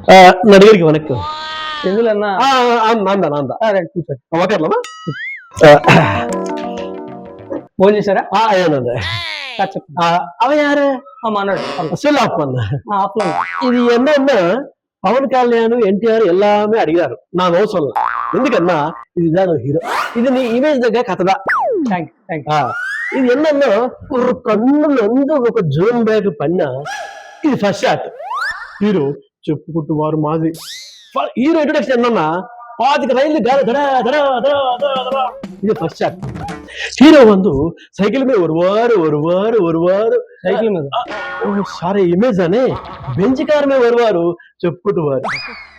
ఆ, నడిగరికి వణకం ఎందులన్నా ఆ, ఆ, నాందా నాందా రండి కూర్చోండి మాట్లాడలామా ఫోన్ చేశారా ఆ అయ్యానండి సార్ చెప్పండి ఆ, அவன் யாரு ఆ, మనోడు செல் ஆஃப் பண்ண ఆఫ్లో இது என்னன்னா పవన్ కళ్యాణ్ ఎన్టీఆర్ எல்லாமே అడిగారు నా నో சொல்ல ఎందుకన్నా இதுதான் ஹீரோ இது நீ இமேஜ் దగ్గర కథదా థ్యాంక్ యూ థ్యాంక్ ఆ, ఇది என்னன்னா ஒரு కన్నుల வந்து ఒక జూమ్ బ్యాగ్ పన్న ఇది ఫస్ట్ షాట్ హీరో చెప్పుకుంటూ వారు మాది. హీరో ఇంట్రొడక్షన్ ఏంటన్నా పాతిక రైలు ఇది ఫస్ట్ హీరో వందు సైకిల్ మీద ఒరువారు ఒరువారు ఒరువారు. సైకిల్ మీద. సారీ ఇమేజ్ అనే బెంచ్ కార్ మీద ఒరువారు చెప్పుకుంటూ వారు.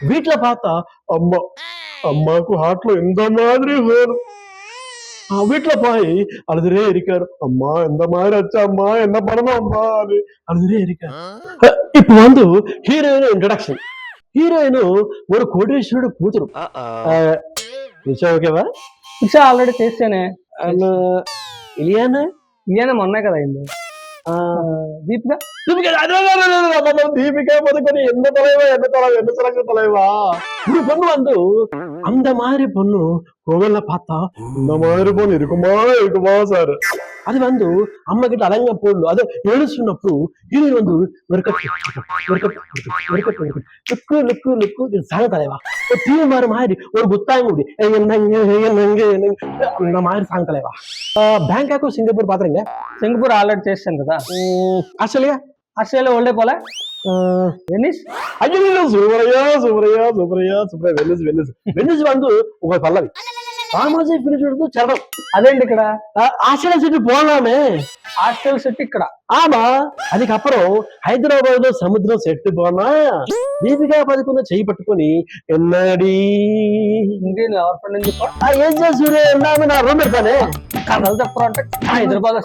వీటిలో పాత అమ్మ అమ్మకు హాట్లో ఎంత మాదిరి வீட்டுல போய் அழுதுரே இருக்காரு அம்மா இந்த மாதிரி ஆச்சு அம்மா என்ன பண்ணணும் அம்மா அது அழுதுரே இருக்காரு அஹ், இப்ப வந்து హీరోయిన్ ఇంట్రడక్షన్ హీరోయిన్ ஒரு కోటేశ్వరుడు కూతురు ఆ, నిజం ఓకేవా శిక్ష ఆల్రెడీ చేసానే ఇలియానా ఇదేనా మొన్నే కదా అయింది தீபிகா? தீபிகா தீபிகா பதுக்கணி என்ன தலைவா என்ன தலைவா என்ன சிறந்த தலைவா? ஒரு பொண்ணு வந்து அந்த மாதிரி பொண்ணு கோவில்ல பார்த்தா இந்த மாதிரி பொண்ணு இருக்குமா இருக்குமா சார்? அது வந்து అమ్మ గిట్ల అలంగా పోళ్ళు అదే ఏడుస్తున్నప్పుడు హీరోయిన్ வந்து వెరకట్టు వెరకట్టు వెరకట్టు లుక్కు లుక్కు లుక్కు இது சாங்க தலைவா ஒரு தீவு மாறு மாதிரி ஒரு புத்தாங்குடி என்னங்க என்னங்க என்னங்க அந்த மாதிரி சாங் தலைவா பேங்காக்கும் సింగపూర్ பாத்துறீங்க సింగపూర్ ఆల్రెడీ చేసాం కదా ఆస్ట్రేలియా ఆస్ట్రేలియా ఓల్డే పోలే వెనిస్ ஐயோ சூப்பரையா சூப்பரையா சூப்பரையா சூப்பரையா வெனிஸ் வெனிஸ் வெனிஸ் வந்து உங்க பல்லவி సామాజిక పిలిచుడుతో చదం అదేంటి ఇక్కడ? హాస్టల్ సిటీ పోలామే. హాస్టల్ సిటీ ఇక్కడ. ఆమా అదికప్పుడు హైదరాబాద్లో సముద్రం సెట్ పోనా దీపికా పదకొండ చేయి పట్టుకుని ఎన్నడి. ఏం చేసూరే నా రూమ్ పెడతానే. కథలు అంటే హైదరాబాద్